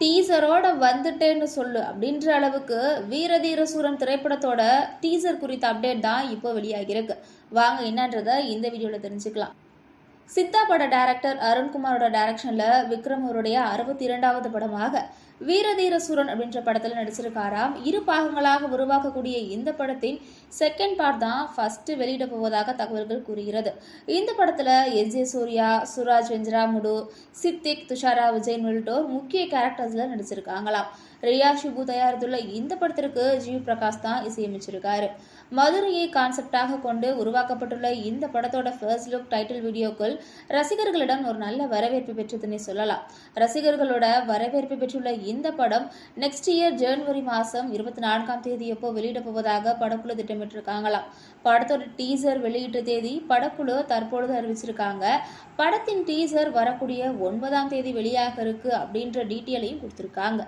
டீசரோட வந்துட்டேன்னு சொல்லு அப்படின்ற அளவுக்கு வீரதீர சூரன் திரைப்படத்தோட டீசர் குறித்த அப்டேட் தான் இப்போ வெளியாகிருக்கு வாங்க என்னன்றதை இந்த வீடியோவில் தெரிஞ்சுக்கலாம். சித்தா பட டைரக்டர் அருண்குமாரோட டைரக்ஷனில் விக்ரம் அவருடைய அறுபத்தி இரண்டாவது படமாக வீரதீர சூரன் அப்படின்ற படத்தில் நடிச்சிருக்காராம் இரு பாகங்களாக உருவாக்கக்கூடிய இந்த படத்தின் செகண்ட் பார்ட் தான் ஃபர்ஸ்ட் வெளியிட போவதாக தகவல்கள் கூறுகிறது. இந்த படத்தில் எஸ் ஜே சூர்யா சுராஜ் வெஞ்சராமுடு சித்திக் துஷாரா விஜயன் உள்ளிட்டோர் முக்கிய கேரக்டர்ஸில் நடிச்சிருக்காங்களாம். ரியா ஷிபு தயாரித்துள்ள இந்த படத்திற்கு ஜிவி பிரகாஷ் தான் இசையமைச்சிருக்காரு. மதுரையை கான்செப்டாக கொண்டு உருவாக்கப்பட்டுள்ள இந்த படத்தோட ஃபர்ஸ்ட் லுக் டைட்டில் வீடியோக்கள் ரசிகர்களிடம் ஒரு நல்ல வரவேற்பு பெற்றதுன்னே சொல்லலாம். ரசிகர்களோட வரவேற்பு பெற்றுள்ள இந்த படம் நெக்ஸ்ட் இயர் ஜனவரி மாதம் இருபத்தி நான்காம் தேதி எப்போ வெளியிட போவதாக படக்குழு திட்டமிட்டிருக்காங்களாம் படத்தோட டீசர் வெளியிட்ட தேதி படக்குழு தற்பொழுது அறிவிச்சிருக்காங்க. படத்தின் டீசர் வரக்கூடிய ஒன்பதாம் தேதி வெளியாக இருக்கு அப்படின்ற டீட்டெயிலையும் கொடுத்துருக்காங்க.